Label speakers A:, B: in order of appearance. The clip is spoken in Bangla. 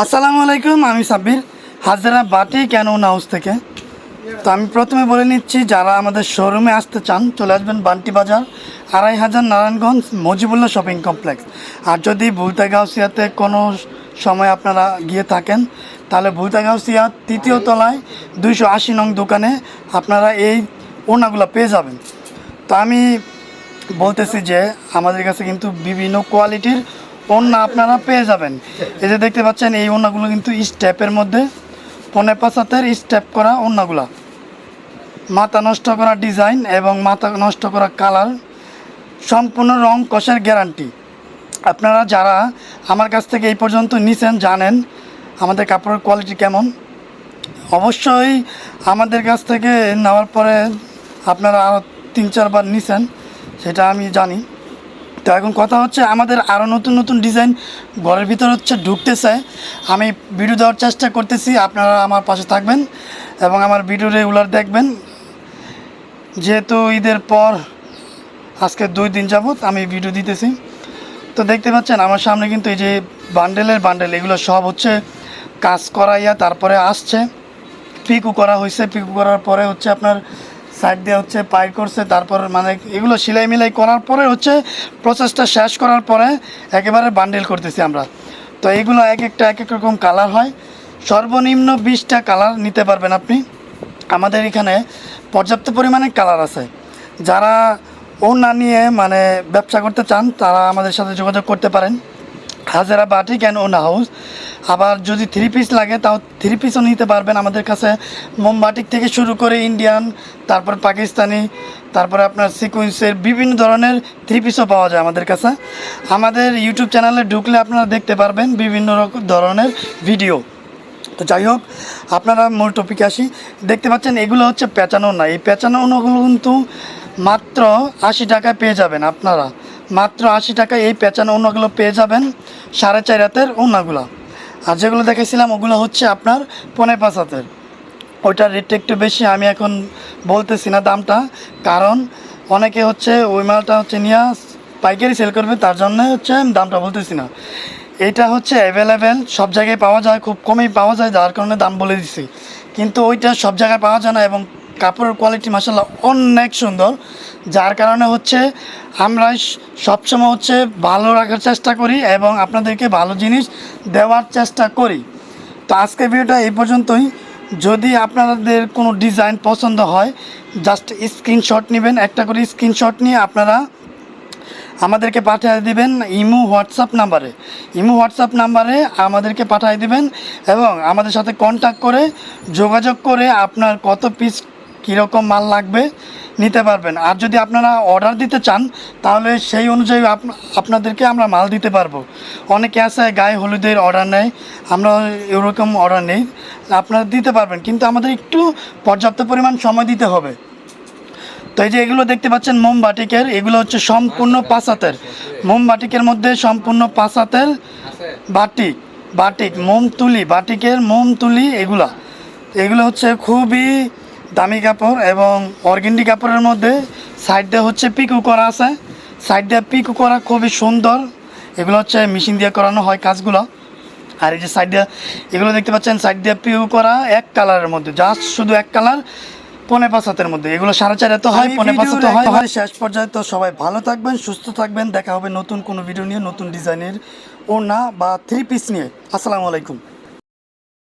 A: আসসালামু আলাইকুম, আমি সাব্বির। হাজারা বাটি কেন হাউস থেকে? তো আমি প্রথমে বলে নিচ্ছি, যারা আমাদের শোরুমে আসতে চান, চলে আসবেন বান্টি বাজার, আড়াই হাজার নারায়ণগঞ্জ মজিবুল্লাহ শপিং কমপ্লেক্স। আর যদি ভুলতাগাউসিয়াতে কোনো সময় আপনারা গিয়ে থাকেন, তাহলে ভুলতাগাউসিয়া তৃতীয় তলায় দুইশো আশি নং দোকানে আপনারা এই ওনাগুলো পেয়ে যাবেন। তো আমি বলতেছি যে, আমাদের কাছে কিন্তু বিভিন্ন কোয়ালিটির ওড়না আপনারা পেয়ে যাবেন। এই যে দেখতে পাচ্ছেন, এই ওড়নাগুলো কিন্তু স্টেপের মধ্যে পনে পাঁচ হাতের স্টেপ করা ওড়নাগুলা। মাথা নষ্ট করা ডিজাইন এবং মাথা নষ্ট করা কালার, সম্পূর্ণ রং কষের গ্যারান্টি। আপনারা যারা আমার কাছ থেকে এই পর্যন্ত নিছেন, জানেন আমাদের কাপড়ের কোয়ালিটি কেমন। অবশ্যই আমাদের কাছ থেকে নেওয়ার পরে আপনারা আরও তিন, চারবার নিছেন, সেটা আমি জানি। তো এখন কথা হচ্ছে, আমাদের আরও নতুন নতুন ডিজাইন ঘরের ভিতর হচ্ছে ঢুকতে ঢুকতেছে। আমি ভিডিও দেওয়ার চেষ্টা করতেছি, আপনারা আমার পাশে থাকবেন এবং আমার ভিডিও রেগুলার দেখবেন। যেহেতু ঈদের পর আজকে দুই দিন যাবৎ আমি ভিডিও দিতেছি। তো দেখতে পাচ্ছেন, আমার সামনে কিন্তু এই যে বান্ডেলের বান্ডেল এগুলো সব হচ্ছে কাজ করাইয়া তারপরে আসছে। পিকু করা হয়েছে পিকু করার পরে হচ্ছে আপনার সাইড দিয়ে হচ্ছে পাই করছে, তারপর মানে এগুলো সেলাই মিলাই করার পরে হচ্ছে প্রসেসটা শেষ করার পরে একেবারে বান্ডেল করতেছি আমরা। তো এগুলো এক একটা এক এক রকম কালার হয়। সর্বনিম্ন বিশটা কালার নিতে পারবেন আপনি। আমাদের এখানে পর্যাপ্ত পরিমাণে কালার আছে। যারা ও না নিয়ে মানে ব্যবসা করতে চান, তারা আমাদের সাথে যোগাযোগ করতে পারেন। হাজারা বাটি অ্যান্ড ওন হাউস আবার যদি থ্রি পিস লাগে, তাও থ্রি পিসও নিতে পারবেন আমাদের কাছে। মোমবাটিক থেকে শুরু করে ইন্ডিয়ান তারপর পাকিস্তানি, তারপরে আপনার সিকুয়েন্সের বিভিন্ন ধরনের থ্রি পিসও পাওয়া যায় আমাদের কাছে। আমাদের ইউটিউব চ্যানেলে ঢুকলে আপনারা দেখতে পারবেন বিভিন্ন রকম ধরনের ভিডিও তো যাই হোক, আপনারা মূল টপিকে আসি। দেখতে পাচ্ছেন, এগুলো হচ্ছে পেঁচানো না। এই ওনাগুলো কিন্তু মাত্র আশি টাকায় পেয়ে যাবেন আপনারা। মাত্র আশি টাকায় এই পেঁচানো ওনাগুলো পেয়ে যাবেন সাড়ে চার হাতের ওনাগুলো আর যেগুলো দেখেছিলাম, ওগুলো হচ্ছে আপনার পনেরো পাঁচ হাতের। ওইটার রেটটা একটু বেশি, আমি এখন বলতেছি না দামটা, কারণ অনেকে হচ্ছে ওই মালটা হচ্ছে নিয়ে পাইকারি সেল করবে, তার জন্য হচ্ছে দামটা বলতেছি না। এটা হচ্ছে অ্যাভেলেবেল সব জায়গায় পাওয়া যায়, খুব কমই পাওয়া যায়, যার কারণে দাম বলে দিছি। কিন্তু ওইটা সব জায়গায় পাওয়া যায় না এবং কাপড়ের কোয়ালিটি মাসাল্লাহ অনেক সুন্দর। যার কারণে হচ্ছে আমরা সবসময় হচ্ছে ভালো রাখার চেষ্টা করি এবং আপনাদেরকে ভালো জিনিস দেওয়ার চেষ্টা করি। তো আজকে ভিডিওটা এই পর্যন্তই। যদি আপনাদের কোনো ডিজাইন পছন্দ হয় জাস্ট স্ক্রিনশট নেবেন, একটা করে স্ক্রিনশট নিয়ে আপনারা আমাদেরকে পাঠিয়ে দিবেন ইমো, হোয়াটসঅ্যাপ নাম্বারে। ইমো, হোয়াটসঅ্যাপ নাম্বারে আমাদেরকে পাঠিয়ে দিবেন এবং আমাদের সাথে কন্ট্যাক্ট করে যোগাযোগ করে আপনার কত পিস কীরকম মাল লাগবে নিতে পারবেন। আর যদি আপনারা অর্ডার দিতে চান, তাহলে সেই অনুযায়ী আপ- আপনাদেরকে আমরা মাল দিতে পারব। অনেকে আছে, গায়ে হলুদের অর্ডার নেয় আমরা এরকম অর্ডার নেই। আপনারা দিতে পারবেন, কিন্তু আমাদের একটু পর্যাপ্ত পরিমাণ সময় দিতে হবে। তো এই যে এগুলো দেখতে পাচ্ছেন মোম বাটিকের এগুলো হচ্ছে সম্পূর্ণ পাঁচ হাতের। মোম বাটিকের মধ্যে সম্পূর্ণ পাঁচ হাতের বাটিক বাটিক মোম তুলি বাটিকের মোম তুলি এগুলা। এগুলো হচ্ছে খুবই দামি কাপড় এবং অর্গেন্ডি কাপড়ের মধ্যে সাইড দিয়ে হচ্ছে পিকু করা আছে। সাইড দিয়ে পিকু করা খুবই সুন্দর। এগুলো হচ্ছে মেশিন দিয়ে করানো হয় কাজগুলো। আর এই যে সাইড দিয়ে এগুলো দেখতে পাচ্ছেন সাইড দিয়ে পিউ করা এক কালারের মধ্যে জাস্ট শুধু এক কালার পনে পাঁচ হাতের মধ্যে। এগুলো সাড়ে চার হাতে হয় পনে পাঁচ হাতে হয়। হয় শেষ পর্যায়ে তো সবাই ভালো থাকবেন সুস্থ থাকবেন। দেখা হবে নতুন কোনো ভিডিও নিয়ে নতুন ডিজাইনের ওড়না বা থ্রি পিস নিয়ে। আসসালামু আলাইকুম।